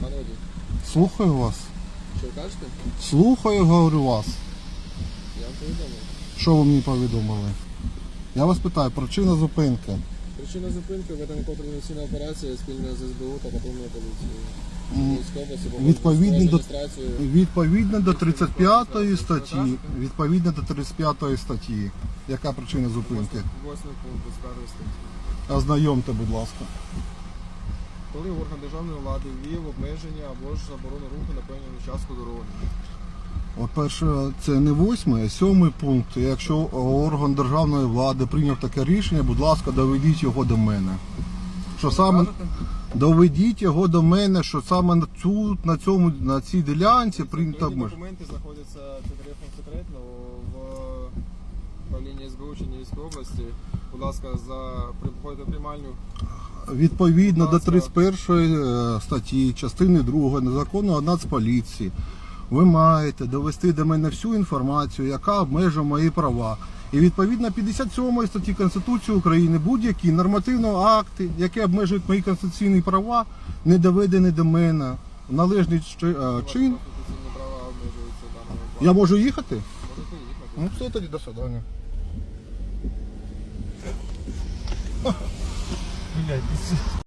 Пане Слухаю вас. що кажете? Слухаю, говорю вас. Я вам повідомив. Що ви мені повідомили? Я вас питаю, причина зупинки. Причина зупинки ведення контрольно операція спільна з СБУ та патрульною поліцією. Відповідно до- Відповідно до 35 статті, відповідно до 35 статті. Яка причина зупинки? Восьмий пункт статті. Ознайомте, будь ласка. Коли орган державної влади ввів обмеження або ж заборону руху на певному участку дороги. От перше, це не восьмий, а сьомий пункт. Якщо орган державної влади прийняв таке рішення, будь ласка, доведіть його до мене. Що саме Кажете? Доведіть його до мене, що саме на цю на цьому на цій ділянці прийнято обмеження. документи знаходяться під тарифом секретно в управлінні СБУ Чернігівської області. Будь ласка, за приходите в приймальню. Відповідно до Будь ласка. 31 е, статті, частини 2 незаконного Нацполіції, ви маєте довести до мене всю інформацію, яка обмежує мої права. І відповідно 57 статті Конституції України будь-які нормативні акти, які обмежують мої конституційні права, не доведені до мене в належний е, чин. Я можу їхати? Можете їхати. Ну все тоді до свидання.